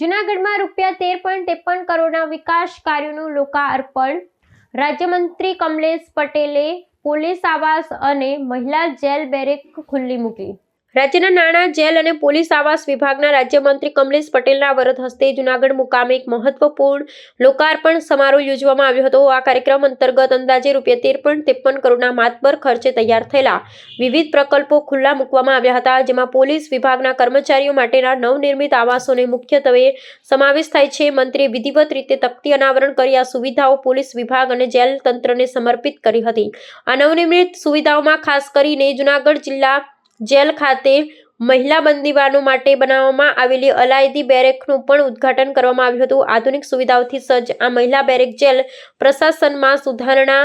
જૂનાગઢમાં રૂપિયા તેર પોઈન્ટ ત્રેપન કરોડના વિકાસ કાર્યોનું લોકાર્પણ. રાજ્યમંત્રી કમલેશ પટેલે પોલીસ આવાસ અને મહિલા જેલ બેરેક ખુલ્લી મૂકી. રાજ્યના નાણાં, જેલ અને પોલીસ આવાસ વિભાગના રાજ્યમંત્રી કમલેશ પટેલના વરદ હસ્તે જૂનાગઢ મુકામે એક મહત્વપૂર્ણ લોકાર્પણ સમારોહ યોજવામાં આવ્યો હતો. આ કાર્યક્રમ અંતર્ગત અંદાજે રૂપિયા તેર પોઈન્ટ ત્રેપન કરોડના માતબર ખર્ચે તૈયાર થયેલા વિવિધ પ્રકલ્પો ખુલ્લા મૂકવામાં આવ્યા હતા, જેમાં પોલીસ વિભાગના કર્મચારીઓ માટેના નવનિર્મિત આવાસોને મુખ્યત્વે સમાવેશ થાય છે. મંત્રીએ વિધિવત રીતે તકતી અનાવરણ કરી, આ સુવિધાઓ પોલીસ વિભાગ અને જેલ તંત્રને સમર્પિત કરી હતી. આ નવનિર્મિત સુવિધાઓમાં ખાસ કરીને જૂનાગઢ જિલ્લા જેલ ખાતે મહિલા બંદીવાનો માટે બનાવવામાં આવેલી અલાયદી બેરેકનું પણ ઉદ્ઘાટન કરવામાં આવ્યું હતું. આધુનિક સુવિધાઓથી સજ્જ આ મહિલા બેરેક જેલ પ્રશાસનમાં સુધારણા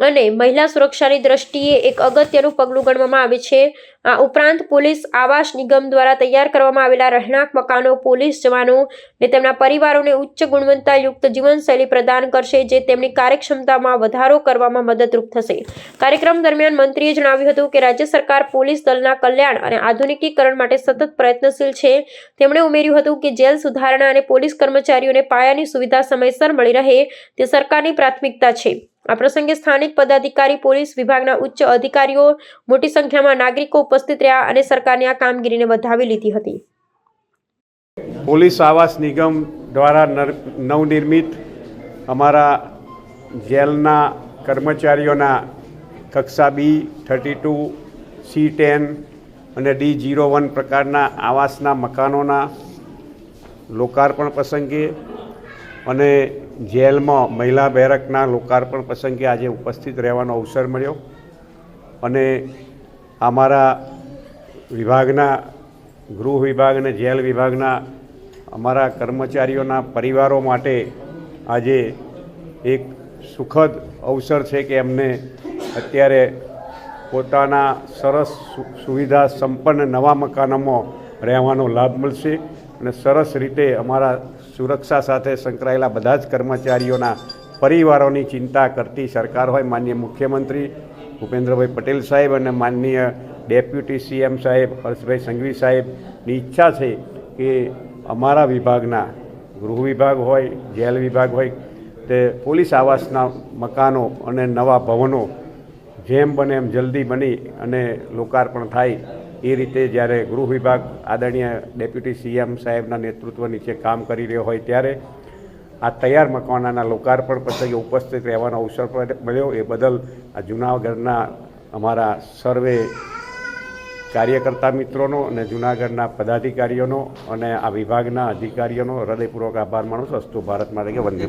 અને મહિલા સુરક્ષાની દ્રષ્ટિએ એક અગત્યનું પગલું ગણવામાં આવે છે. આ ઉપરાંત પોલીસ આવાસ નિગમ દ્વારા તૈયાર કરવામાં આવેલા રહેણાંક મકાનો, પોલીસ જવાનો ને તેમના પરિવારોને ઉચ્ચ ગુણવત્તાયુક્ત જીવનશૈલી પ્રદાન કરશે, જે તેમની કાર્યક્ષમતામાં વધારો કરવામાં મદદરૂપ થશે. કાર્યક્રમ દરમિયાન મંત્રીએ જણાવ્યું હતું કે રાજ્ય સરકાર પોલીસ દળના કલ્યાણ અને આધુનિકીકરણ માટે સતત પ્રયત્નશીલ છે. તેમણે ઉમેર્યું હતું કે જેલ સુધારણા અને પોલીસ કર્મચારીઓને પાયાની સુવિધા સમયસર મળી રહે તે સરકારની પ્રાથમિકતા છે. આ પ્રસંગે સ્થાનિક પદાધિકારી, પોલીસ વિભાગના ઉચ્ચ અધિકારીઓ, મોટી સંખ્યામાં નાગરિકો ઉપસ્થિત રહ્યા અને સરકારની આ કામગીરીને વધાવી લીધી હતી. પોલીસ આવાસ નિગમ દ્વારા નર- નવનિર્મિત અમારા જેલના કર્મચારીઓના કક્ષા B thirty two, C ten અને ડી જીરો વન પ્રકારના આવાસના મકાનોના લોકાર્પણ પ્રસંગે અને જેલમાં મહિલા બેરકના લોકાર્પણ પ્રસંગે આજે ઉપસ્થિત રહેવાનો અવસર મળ્યો. અને અમારા વિભાગના ગૃહ વિભાગ અને જેલ વિભાગના અમારા કર્મચારીઓના પરિવારો માટે આજે એક સુખદ અવસર છે કે એમને અત્યારે પોતાના સરસ સુવિધા સંપન્ન નવા મકાનોમાં રહેવાનો લાભ મળશે. અને સરસ રીતે અમારા સુરક્ષા સાથે સંકળાયેલા બધા જ કર્મચારીઓના પરિવારોની ચિંતા કરતી સરકાર હોય માનનીય મુખ્યમંત્રી ભૂપેન્દ્રભાઈ પટેલ સાહેબ અને માનનીય ડેપ્યુટી સીએમ સાહેબ હર્ષભાઈ સંઘવી સાહેબની ઈચ્છા છે કે અમારા વિભાગના ગૃહ વિભાગ હોય, જેલ વિભાગ હોય, તે પોલીસ આવાસના મકાનો અને નવા ભવનો જેમ બને એમ જલ્દી બની અને લોકાર્પણ થાય એ રીતે જ્યારે ગૃહ વિભાગ આદરણીય ડેપ્યુટી સીએમ સાહેબના નેતૃત્વ નીચે કામ કરી રહ્યો હોય ત્યારે આ તૈયાર મકાનોના લોકાર્પણ પ્રસંગે ઉપસ્થિત રહેવાનો અવસર પણ મળ્યો. એ બદલ આ જૂનાગઢના અમારા સર્વે કાર્યકર્તા મિત્રોનો અને જૂનાગઢના પદાધિકારીઓનો અને આ વિભાગના અધિકારીઓનો હૃદયપૂર્વક આભાર માનું છું. અસ્તુ ભારત માટે કે વંદે